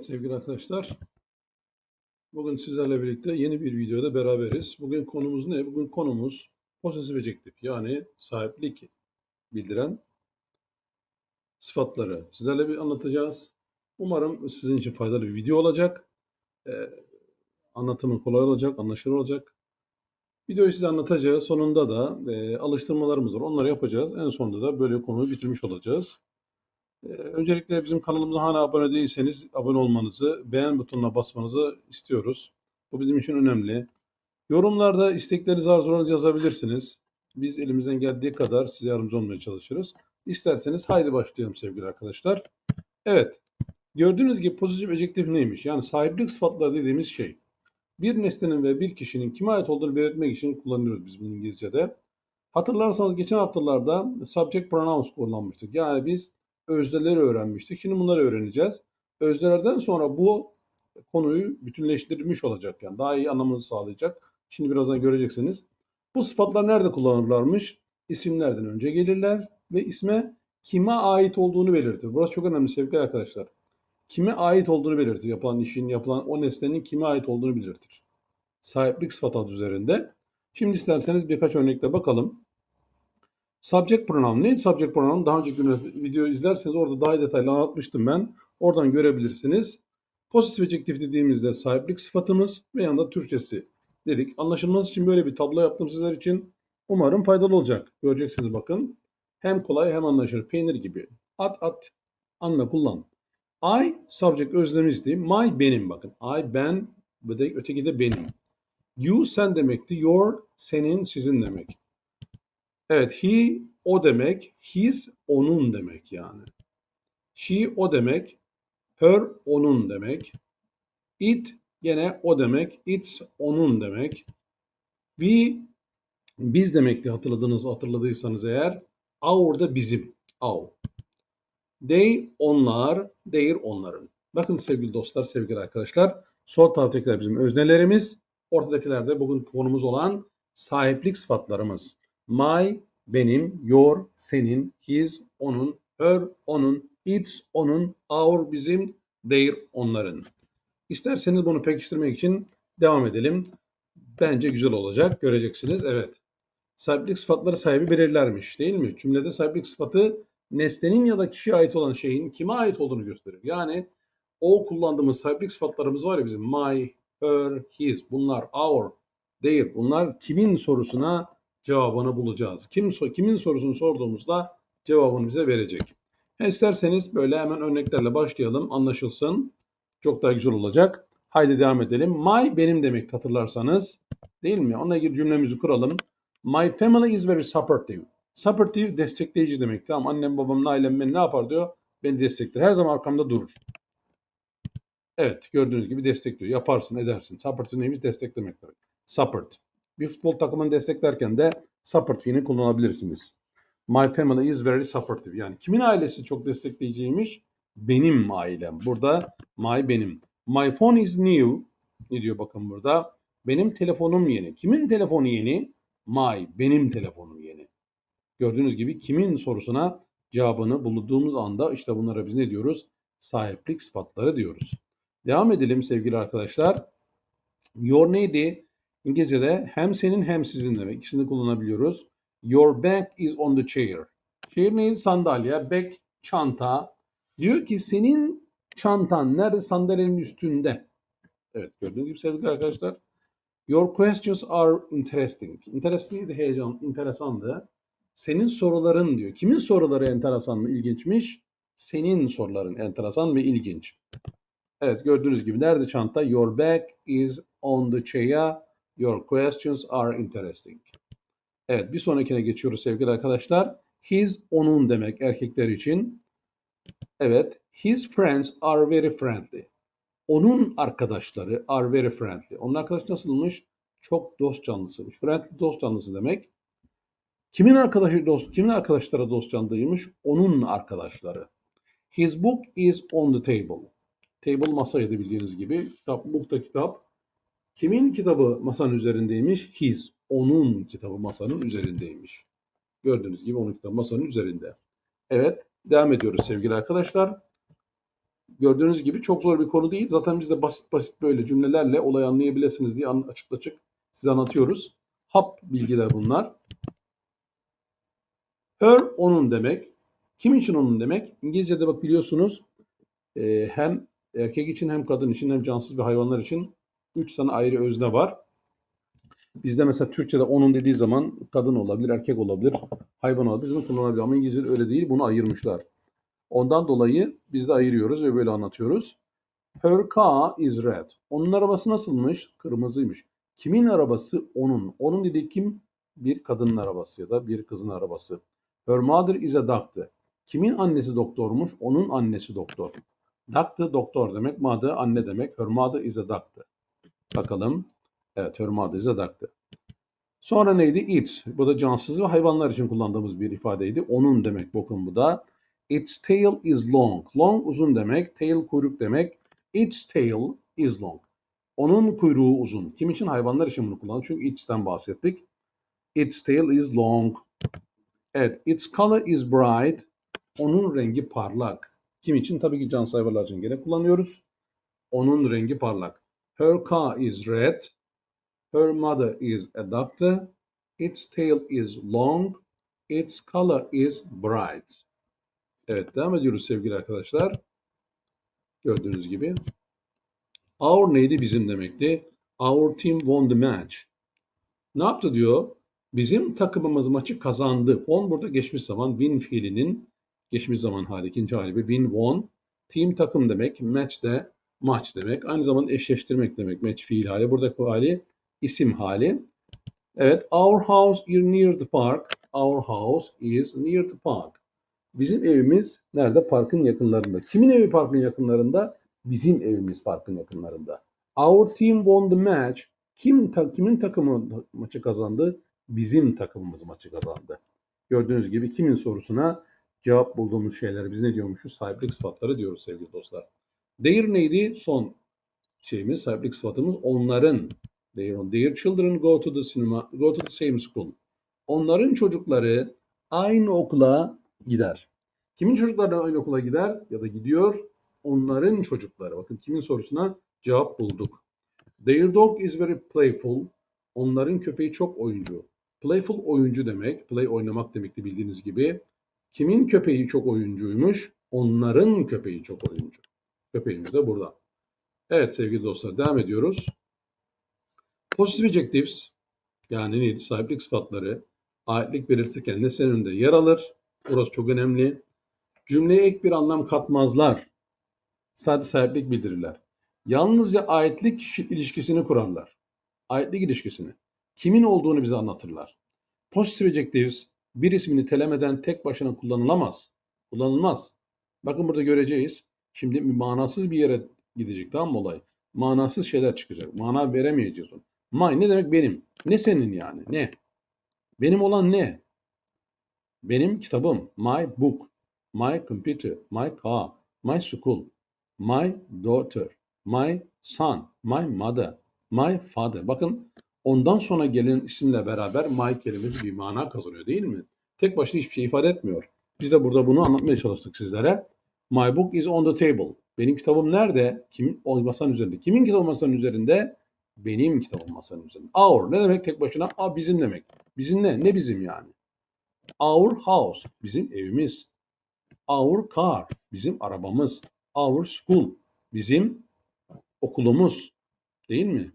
Sevgili arkadaşlar, bugün sizlerle birlikte yeni bir videoda beraberiz. Bugün konumuz ne? Bugün konumuz posesif ejektif yani sahiplik bildiren sıfatları sizlerle bir anlatacağız. Umarım sizin için faydalı bir video olacak. Ee, anlatımı kolay olacak, anlaşılır olacak. Videoyu size anlatacağız. Sonunda da e, alıştırmalarımız var. Onları yapacağız. En sonunda da böyle konuyu bitirmiş olacağız. Ee, Öncelikle bizim kanalımıza hala abone değilseniz abone olmanızı, beğen butonuna basmanızı istiyoruz. Bu bizim için önemli. Yorumlarda isteklerinizi, arzularınızı yazabilirsiniz. Biz elimizden geldiği kadar size yardımcı olmaya çalışırız. İsterseniz haydi başlayalım sevgili arkadaşlar. Evet, gördüğünüz gibi pozitif ejektif neymiş? Yani sahiplik sıfatları dediğimiz şey. Bir nesnenin ve bir kişinin kime ait olduğunu belirtmek için kullanıyoruz biz bunu İngilizce'de. Hatırlarsanız geçen haftalarda subject pronouns kullanmıştık. Yani biz özneleri öğrenmiştik. Şimdi bunları öğreneceğiz. Öznelerden sonra bu konuyu bütünleştirmiş olacak. Yani daha iyi anlamanızı sağlayacak. Şimdi birazdan göreceksiniz. Bu sıfatlar nerede kullanırlarmış? İsimlerden önce gelirler ve isme kime ait olduğunu belirtir. Burası çok önemli sevgili arkadaşlar. Kime ait olduğunu belirtir. Yapılan işin, yapılan o nesnenin kime ait olduğunu belirtir. Sahiplik sıfatı adı üzerinde. Şimdi isterseniz birkaç örnekle bakalım. Subject pronoun. Neydi subject pronoun? Daha önceki video izlerseniz orada daha detaylı anlatmıştım ben. Oradan görebilirsiniz. Pozitif ejektif dediğimizde sahiplik sıfatımız ve yanında Türkçesi dedik. Anlaşılması için böyle bir tablo yaptım sizler için. Umarım faydalı olacak. Göreceksiniz bakın. Hem kolay hem anlaşılır. Peynir gibi. At at. Anla kullan. I subject özlemizdi. My benim bakın. I ben ve de öteki de benim. You sen demekti. Your senin sizin demek. Evet, he o demek, his onun demek yani. She o demek, her onun demek. It gene o demek, it's onun demek. We biz demekti hatırladınız hatırladıysanız eğer. Our da bizim. Our. They onlar, their onların. Bakın sevgili dostlar, sevgili arkadaşlar. Sol taraftakiler bizim öznelerimiz. Ortadakiler de bugün konumuz olan sahiplik sıfatlarımız. My, benim, your, senin, his, onun, her, onun, its, onun, our, bizim, their, onların. İsterseniz bunu pekiştirmek için devam edelim. Bence güzel olacak. Göreceksiniz. Evet. Sahiplik sıfatları sahibi belirlermiş değil mi? Cümlede sahiplik sıfatı nesnenin ya da kişiye ait olan şeyin kime ait olduğunu gösterir. Yani o kullandığımız sahiplik sıfatlarımız var ya bizim my, her, his, bunlar our, their. Bunlar kimin sorusuna cevabını bulacağız. Kim kimin sorusunu sorduğumuzda cevabını bize verecek. İsterseniz böyle hemen örneklerle başlayalım. Anlaşılsın. Çok daha güzel olacak. Haydi devam edelim. My benim demek hatırlarsanız. Değil mi? Onunla ilgili cümlemizi kuralım. My family is very supportive. Supportive destekleyici demek. Tamam annem babam ailem beni ne yapar diyor. Beni destekler. Her zaman arkamda durur. Evet gördüğünüz gibi destekliyor. Yaparsın edersin. Supportive neymiş? Desteklemek demek. Support. Bir futbol takımını desteklerken de support fiilini kullanabilirsiniz. My family is very supportive. Yani kimin ailesi çok destekleyiciymiş? Benim ailem. Burada my benim. My phone is new. Ne diyor bakın burada? Benim telefonum yeni. Kimin telefonu yeni? My. Benim telefonum yeni. Gördüğünüz gibi kimin sorusuna cevabını bulduğumuz anda işte bunlara biz ne diyoruz? Sahiplik sıfatları diyoruz. Devam edelim sevgili arkadaşlar. Your neydi? İngilizce'de hem senin hem sizin demek. İkisini kullanabiliyoruz. Your bag is on the chair. Chair neydi? Sandalye. Bag çanta. Diyor ki senin çantan nerede? Sandalyenin üstünde. Evet gördüğünüz gibi sevgili arkadaşlar. Your questions are interesting. Interesting de heyecan, enteresandı. Senin soruların diyor. Kimin soruları enteresan mı, ilginçmiş? Senin soruların enteresan ve ilginç. Evet gördüğünüz gibi nerede çanta? Your bag is on the chair. Your questions are interesting. Evet bir sonrakine geçiyoruz sevgili arkadaşlar. His onun demek erkekler için. Evet. His friends are very friendly. Onun arkadaşları are very friendly. Onun arkadaşı nasılmış? Çok dost canlısıymış. Friendly dost canlısı demek. Kimin arkadaşı dost, kimin arkadaşları dost canlıymış? Onun arkadaşları. His book is on the table. Table masaydı bildiğiniz gibi. Kitap, book da kitap. Kimin kitabı masanın üzerindeymiş? His. Onun kitabı masanın üzerindeymiş. Gördüğünüz gibi onun kitabı masanın üzerinde. Evet, devam ediyoruz sevgili arkadaşlar. Gördüğünüz gibi çok zor bir konu değil. Zaten biz de basit basit böyle cümlelerle olayı anlayabilirsiniz diye açık açık size anlatıyoruz. Hap bilgiler bunlar. Her onun demek. Kim için onun demek? İngilizce'de bak biliyorsunuz hem erkek için hem kadın için hem cansız ve hayvanlar için üç tane ayrı özne var. Bizde mesela Türkçe'de onun dediği zaman kadın olabilir, erkek olabilir, hayvan olabilir, bunu kullanabilir. Ama İngilizce'de öyle değil, bunu ayırmışlar. Ondan dolayı biz de ayırıyoruz ve böyle anlatıyoruz. Her car is red. Onun arabası nasılmış? Kırmızıymış. Kimin arabası? Onun. Onun dediği kim? Bir kadının arabası ya da bir kızın arabası. Her mother is a doctor. Kimin annesi doktormuş? Onun annesi doktor. Doctor doktor demek, mother anne demek. Her mother is a doctor. Bakalım. Evet, her mother is a doctor. Sonra neydi? It. Bu da cansız ve hayvanlar için kullandığımız bir ifadeydi. Onun demek bakın bu da. Its tail is long. Long uzun demek. Tail kuyruk demek. Its tail is long. Onun kuyruğu uzun. Kim için? Hayvanlar için bunu kullandık. Çünkü its'ten bahsettik. Its tail is long. Evet. Its color is bright. Onun rengi parlak. Kim için? Tabii ki cansız hayvanlar için gene kullanıyoruz. Onun rengi parlak. Her car is red. Her mother is a doctor. Its tail is long. Its color is bright. Evet devam ediyoruz sevgili arkadaşlar. Gördüğünüz gibi. Our neydi? Bizim demekti. Our team won the match. Ne yaptı diyor? Bizim takımımız maçı kazandı. Won burada geçmiş zaman win fiilinin geçmiş zaman hali ikinci hali bir win won. Team takım demek. Match de maç demek. Aynı zamanda eşleştirmek demek. Match fiil hali. Buradaki hali isim hali. Evet. Our house is near the park. Our house is near the park. Bizim evimiz nerede? Parkın yakınlarında. Kimin evi parkın yakınlarında? Bizim evimiz parkın yakınlarında. Our team won the match. Kim ta- kimin takımı maçı kazandı? Bizim takımımız maçı kazandı. Gördüğünüz gibi kimin sorusuna cevap bulduğumuz şeyler biz ne diyormuşuz? Sahiplik sıfatları diyoruz sevgili dostlar. Their neydi? Son şeyimiz, sahiplik sıfatımız onların. Their, their children go to the cinema, go to the same school. Onların çocukları aynı okula gider. Kimin çocukları aynı okula gider ya da gidiyor? Onların çocukları. Bakın kimin sorusuna cevap bulduk. Their dog is very playful. Onların köpeği çok oyuncu. Playful oyuncu demek. Play oynamak demekti bildiğiniz gibi. Kimin köpeği çok oyuncuymuş? Onların köpeği çok oyuncu. Köpeğimiz de burada. Evet sevgili dostlar devam ediyoruz. Positive adjectives yani neydi? Sahiplik sıfatları aitlik belirtirken nesnenin önünde yer alır. Burası çok önemli. Cümleye ek bir anlam katmazlar. Sadece sahiplik bildirirler. Yalnızca aitlik ilişkisini kurarlar. Aitlik ilişkisini. Kimin olduğunu bize anlatırlar. Positive adjectives bir ismini telemeden tek başına kullanılamaz. Kullanılmaz. Bakın burada göreceğiz. Şimdi manasız bir yere gidecek tamam mı olay? Manasız şeyler çıkacak. Mana veremeyeceğiz onu. My ne demek benim? Ne senin yani? Ne? Benim olan ne? Benim kitabım. My book. My computer. My car. My school. My daughter. My son. My mother. My father. Bakın ondan sonra gelen isimle beraber my kelimesi bir mana kazanıyor değil mi? Tek başına hiçbir şey ifade etmiyor. Biz de burada bunu anlatmaya çalıştık sizlere. My book is on the table. Benim kitabım nerede? Kimin masanın üzerinde? Kimin kitabı masanın üzerinde? Benim kitabım masanın üzerinde. Our ne demek tek başına? A bizim demek. Bizim ne? Ne bizim yani? Our house bizim evimiz. Our car bizim arabamız. Our school bizim okulumuz. Değil mi?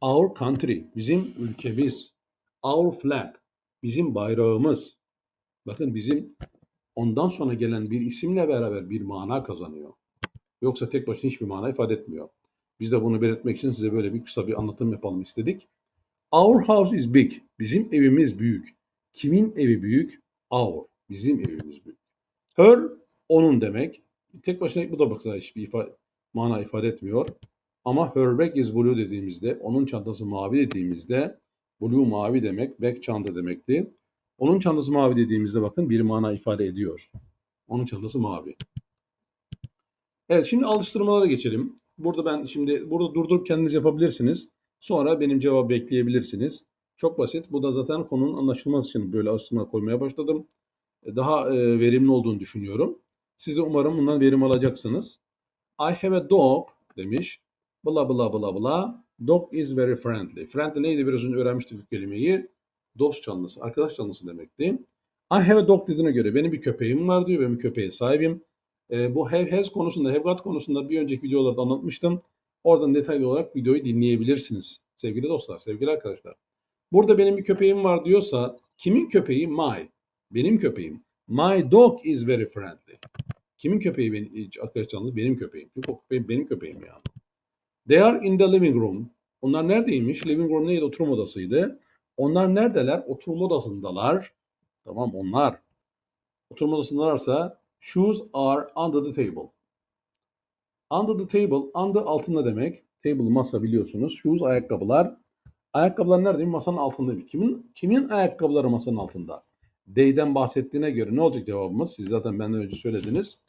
Our country bizim ülkemiz. Our flag bizim bayrağımız. Bakın bizim ondan sonra gelen bir isimle beraber bir mana kazanıyor. Yoksa tek başına hiçbir mana ifade etmiyor. Biz de bunu belirtmek için size böyle bir kısa bir anlatım yapalım istedik. Our house is big. Bizim evimiz büyük. Kimin evi büyük? Our. Bizim evimiz büyük. Her onun demek. Tek başına bu da baksa hiçbir ifa mana ifade etmiyor. Ama her bag is blue dediğimizde, onun çantası mavi dediğimizde, blue mavi demek, bag çanta demekti. Onun çantası mavi dediğimizde bakın bir mana ifade ediyor. Onun çantası mavi. Evet şimdi alıştırmalara geçelim. Burada ben şimdi burada durdurup kendiniz yapabilirsiniz. Sonra benim cevabı bekleyebilirsiniz. Çok basit. Bu da zaten konunun anlaşılması için böyle alıştırma koymaya başladım. Daha e, verimli olduğunu düşünüyorum. Siz de umarım bundan verim alacaksınız. I have a dog demiş. Bla bla bla bla. Dog is very friendly. Friendly neydi biraz önce öğrenmiştik bu kelimeyi. Dost canlısı, arkadaş canlısı demekti. I have a dog dediğine göre benim bir köpeğim var diyor. Ben bir köpeğe sahibim. Ee, bu have has konusunda, have got konusunda bir önceki videolarda anlatmıştım. Oradan detaylı olarak videoyu dinleyebilirsiniz. Sevgili dostlar, sevgili arkadaşlar. Burada benim bir köpeğim var diyorsa kimin köpeği? My. Benim köpeğim. My dog is very friendly. Kimin köpeği benim, arkadaş canlı? Benim köpeğim. Çünkü köpeğim benim köpeğim yani. They are in the living room. Onlar neredeymiş? Living room neydi? Oturma odasıydı. Onlar neredeler? Oturma odasındalar. Tamam onlar. Oturma odasındalarsa shoes are under the table. Under the table, under altında demek. Table masa biliyorsunuz. Shoes ayakkabılar. Ayakkabılar nerede? Masanın altında. Kimin kimin ayakkabıları masanın altında? They'den bahsettiğine göre ne olacak cevabımız? Siz zaten benden önce söylediniz.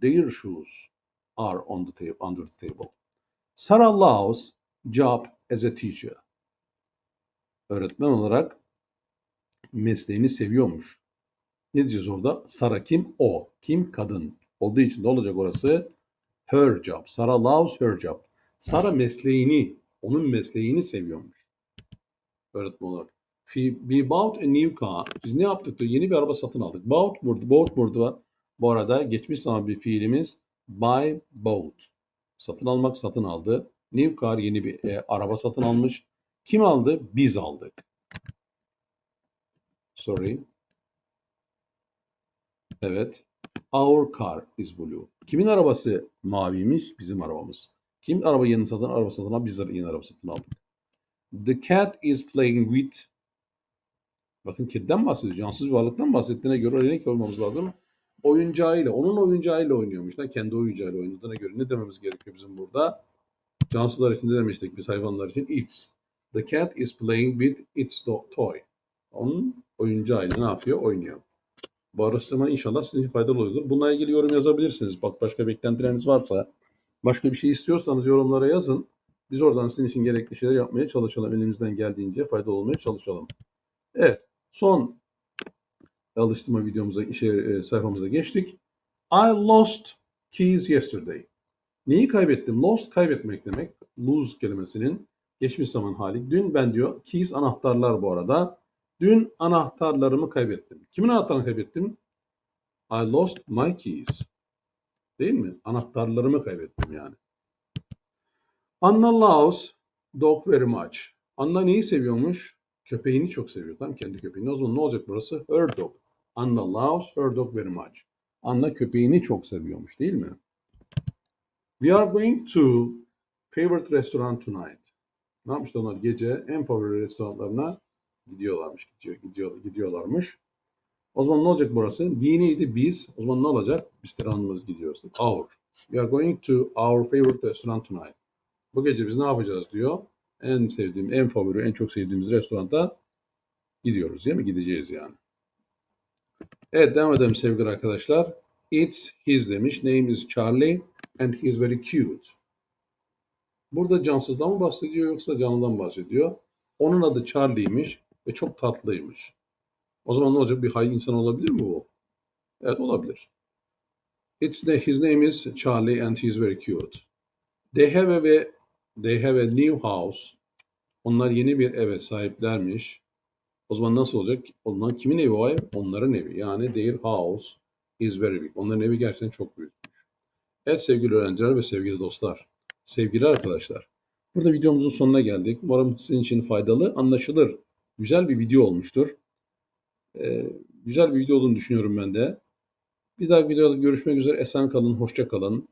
Their shoes are on the table, under the table. Sarah loves job as a teacher. Öğretmen olarak mesleğini seviyormuş. Ne diyeceğiz orada? Sara kim? O. Kim? Kadın. Olduğu için de olacak orası. Her job. Sarah loves her job. Sara mesleğini, onun mesleğini seviyormuş. Öğretmen olarak. We bought a new car. Biz ne yaptık? Yeni bir araba satın aldık. Bought burada, bought burada. Bu arada geçmiş zaman bir fiilimiz buy, bought. Satın almak, satın aldı. New car yeni bir e, araba satın almış. Kim aldı? Biz aldık. Sorry. Evet. Our car is blue. Kimin arabası maviymiş? Bizim arabamız. Kim araba yeni satın, araba satın aldı? Biz yeni araba satın aldık. The cat is playing with Bakın kediden bahsediyor. Cansız bir varlıktan bahsettiğine göre öyle ne koymamız lazım? Oyuncağıyla, onun oyuncağıyla oynuyormuş da kendi oyuncağıyla oynadığına göre ne dememiz gerekiyor bizim burada? Cansızlar için ne demiştik biz hayvanlar için? Its. The cat is playing with its toy. Onun oyuncağıyla ne yapıyor? Oynuyor. Bu araştırma inşallah sizin için faydalı olur. Bununla ilgili yorum yazabilirsiniz. Bak başka beklentileriniz varsa, başka bir şey istiyorsanız yorumlara yazın. Biz oradan sizin için gerekli şeyler yapmaya çalışalım. Elimizden geldiğince faydalı olmaya çalışalım. Evet. Son alıştırma videomuza, şey, sayfamıza geçtik. I lost keys yesterday. Neyi kaybettim? Lost kaybetmek demek. Lose kelimesinin geçmiş zaman hali. Dün ben diyor keys anahtarlar bu arada. Dün anahtarlarımı kaybettim. Kimin anahtarını kaybettim? I lost my keys. Değil mi? Anahtarlarımı kaybettim yani. Anna loves dog very much. Anna neyi seviyormuş? Köpeğini çok seviyor. Tamam kendi köpeğini. O zaman ne olacak burası? Her dog. Anna loves her dog very much. Anna köpeğini çok seviyormuş değil mi? We are going to favorite restaurant tonight. Ne yapmışlar onlar? Gece en favori restoranlarına gidiyorlarmış. Gidiyor, gidiyor, gidiyorlarmış. O zaman ne olacak burası? We neydi? Biz. O zaman ne olacak? Biz restoranımız gidiyoruz. Our. We are going to our favorite restaurant tonight. Bu gece biz ne yapacağız diyor. En sevdiğim, en favori, en çok sevdiğimiz restoranda gidiyoruz değil mi? Gideceğiz yani. Evet devam edelim sevgili arkadaşlar. It's his demiş. Name is Charlie and he's very cute. Burada cansızdan mı bahsediyor yoksa canlıdan bahsediyor? Onun adı Charlie'ymiş ve çok tatlıymış. O zaman ne olacak? Bir hay insan olabilir mi bu? Evet olabilir. It's the, his name is Charlie and he's very cute. They have a, they have a new house. Onlar yeni bir eve sahiplermiş. O zaman nasıl olacak? Onlar kimin evi o ev? Onların evi. Yani their house is very big. Onların evi gerçekten çok büyükmüş. Evet sevgili öğrenciler ve sevgili dostlar. Sevgili arkadaşlar. Burada videomuzun sonuna geldik. Umarım sizin için faydalı, anlaşılır, güzel bir video olmuştur. Ee, güzel bir video olduğunu düşünüyorum ben de. Bir dahaki videoda görüşmek üzere. Esen kalın, hoşça kalın.